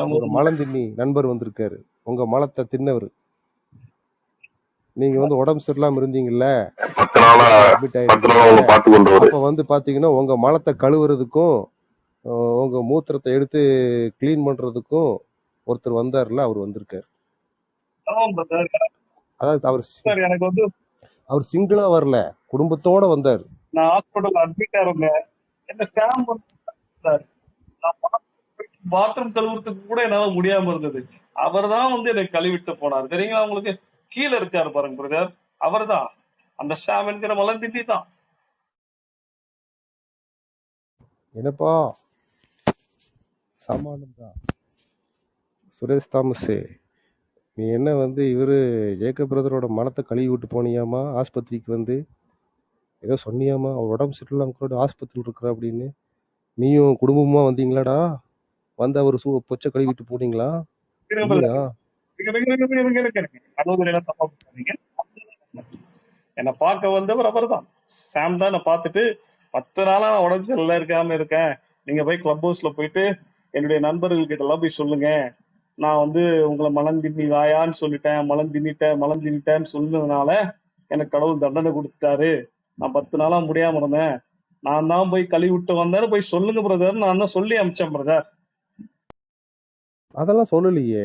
உண்மை. மலம் தின்னி நண்பர் வந்திருக்காரு. உங்க மலத்தை தின்னவர். நீங்க வந்து உடம்பு சரியில்லாம இருந்தீங்கல்ல? அப்ப வந்து பாத்தீங்கன்னா உங்க மலத்தை கழுவுறதுக்கும் உங்க மூத்திரத்தை எடுத்து க்ளீன் பண்றதுக்கும் ஒருத்தர் வந்தாருல அவர் வந்திருக்காரு. அதாவது அவர் எனக்கு வந்து அவர் சிங்கிளா வரல. குடும்பத்தோட வந்தார். நான் ஹாஸ்பிட்டல் அட்மிட் ஆயிருந்தேன் என்ன ஸ்கேம் பண்ணார் பாத்ரூம் கழுவுறதுக்கு கூட என்னால முடியாம இருந்தது. அவர் தான் வந்து என்னை கழுவிட்டு போனார். சரிங்களா உங்களுக்கு? கீழே இருக்காரு பாருங்க பிரதர் அவர் தான் அந்த ஷாம் என்கிற மலந்திட்டி தான். என்னப்பா? சமானந்தா சுரேஷ் தாமஸே நீ என்ன வந்து இவர் ஜேக்கப் பிரதரோட மனத்தை கழுவி விட்டு போனியாமா? ஆஸ்பத்திரிக்கு வந்து? ஏதோ சொன்னியாமா? அவர் உடம்பு சரியில்லாம கூட ஆஸ்பத்திரியில் இருக்கிற அப்படின்னு. நீயும் குடும்பமாக வந்தீங்களாடா? வந்து அவர் சூ பொச்சை கழுவிட்டு போனீங்களா? இல்லையா? என்ன என்னை பார்க்க வந்தவர் அவர்தான். சாம் தான் நான் பார்த்துட்டு பத்து நாளா நான் உடம்பு இருக்காம இருக்கேன். நீங்க போய் கிளப் ஹவுஸ்ல போயிட்டு என்னுடைய நண்பர்கள் கிட்ட எல்லாம் போய் சொல்லுங்க. நான் வந்து உங்களை மலம் தின்னி வாயான்னு சொல்லிட்டேன். மலம் தின்னிட்டேன் மலம் தின்னிட்டேன்னு சொன்னதுனால எனக்கு கடவுள் தண்டனை கொடுத்துட்டாரு. நான் பத்து நாளா முடியாம இருந்தேன். நான் தான் போய் கழுவி விட்டு வந்தேன்னு போய் சொல்லுங்க பிரதர் நான் தான் சொல்லி அமிச்சேன் பிரதர் அதெல்லாம் சொல்லலையே.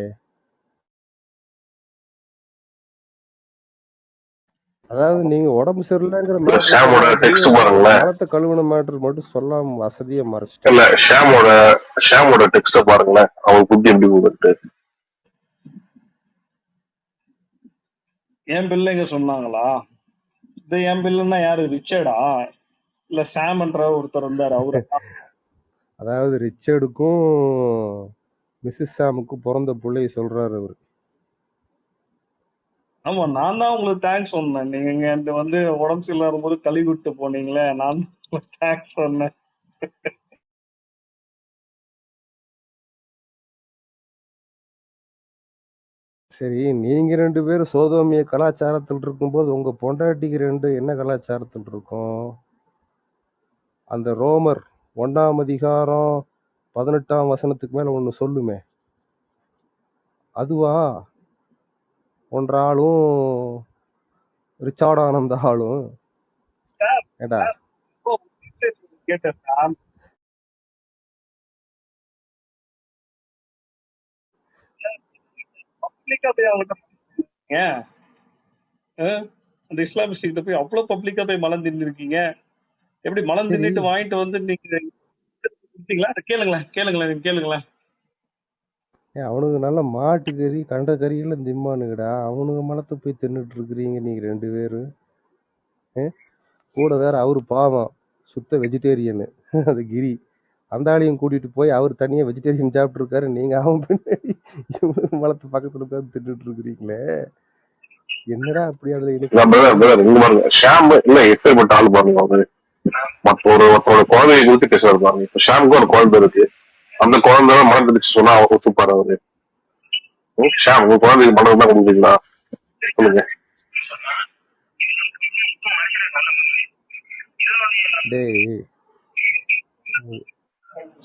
அதாவது நீங்க உடம்பு சரியில்லைங்கிற மேட்டர் ஷாமோட டெக்ஸ்ட் பாருங்களேன். மலத்தை கழுவுன மேட்டர் மட்டும் சொல்லாம வசதியா மறைச்சிட்டேன் இல்ல ஷாமோட ஷாமோட டெக்ஸ்ட பாருங்களேன். அவன் புத்தி எப்படி போகுது என் பிள்ளைங்க சொன்னாங்களா? இது என் பிள்ளைன்னா யாரு ரிச்சர்டா? இல்ல சாம்ன்ற ஒருத்தர் இருந்தாரு அவரு. அதாவது ரிச்சர்டுக்கும் மிஸ்ஸஸ் சாமுக்கும் பிறந்த பிள்ளைய சொல்றாரு அவரு. ஆமா நான் தான் உங்களுக்கு தேங்க்ஸ் சொன்னேன். நீங்க இங்க இந்த வந்து உடம்பு சரியில்லாத வரும்போது கழுவி விட்டு போனீங்களே நான் தேங்க்ஸ் சொன்னேன். சரி நீங்க ரெண்டு பேரும் சோதோமிய கலாச்சாரத்தில் இருக்கும்போது உங்க பொண்டாட்டிக்கு ரெண்டு என்ன கலாச்சாரத்தில் இருக்கும்? அந்த ரோமர் ஒண்ணாம் அதிகாரம் பதினெட்டாம் வசனத்துக்கு மேல ஒண்ணு சொல்லுமே. அதுவா? ஒன்றாலும் ரிச்சார்ட் ஆனந்த ஆளும் ஏடா கேட்டேன் பப்ளிக்கா போய் அவங்கள்ட்ட? அந்த இஸ்லாமிஸ்ட் கிட்ட போய் அவ்வளவு பப்ளிக்கா போய் மலம் தின்னுருக்கீங்க எப்படி மலம் தின்னுட்டு வாங்கிட்டு வந்து நீங்க கேளுங்களேன் கேளுங்களேன் கேளுங்களேன் ஏன் அவனுக்கு நல்ல மாட்டு கறி கண்ட கறியெல்லாம் திம்மானுங்கடா அவனுங்க மலத்தை போய் தின்னுட்டு இருக்கிறீங்க நீங்க ரெண்டு பேரும்? கூட வேற அவரு பாவம் சுத்த வெஜிடேரியனு அது கிரி அந்த ஆளையும் கூட்டிட்டு போய் அவர் தனியா வெஜிடேரியன் சாப்பிட்டு இருக்காரு நீங்க அவன் பின்னாடி இவனுக்கு மலத்தை பக்கத்துல உட்காந்து தின்னுட்டு இருக்கிறீங்களே என்னடா அப்படி அதுல இனிப்பு பிரதர் மற்ற ஒரு ஒருத்தரோட குழந்தைய குறித்து பேசுறாரு பாருங்க. இப்ப ஷாமுக்கு ஒரு குழந்தை இருக்கு. அந்த குழந்தை மனம் தெரிச்சு சொன்னா அவர் ஒத்துப்பாரு அவரு. ஷாம் உங்க குழந்தைக்கு மனம் தான் கொடுக்குறீங்களா சொல்லுங்க. டேய்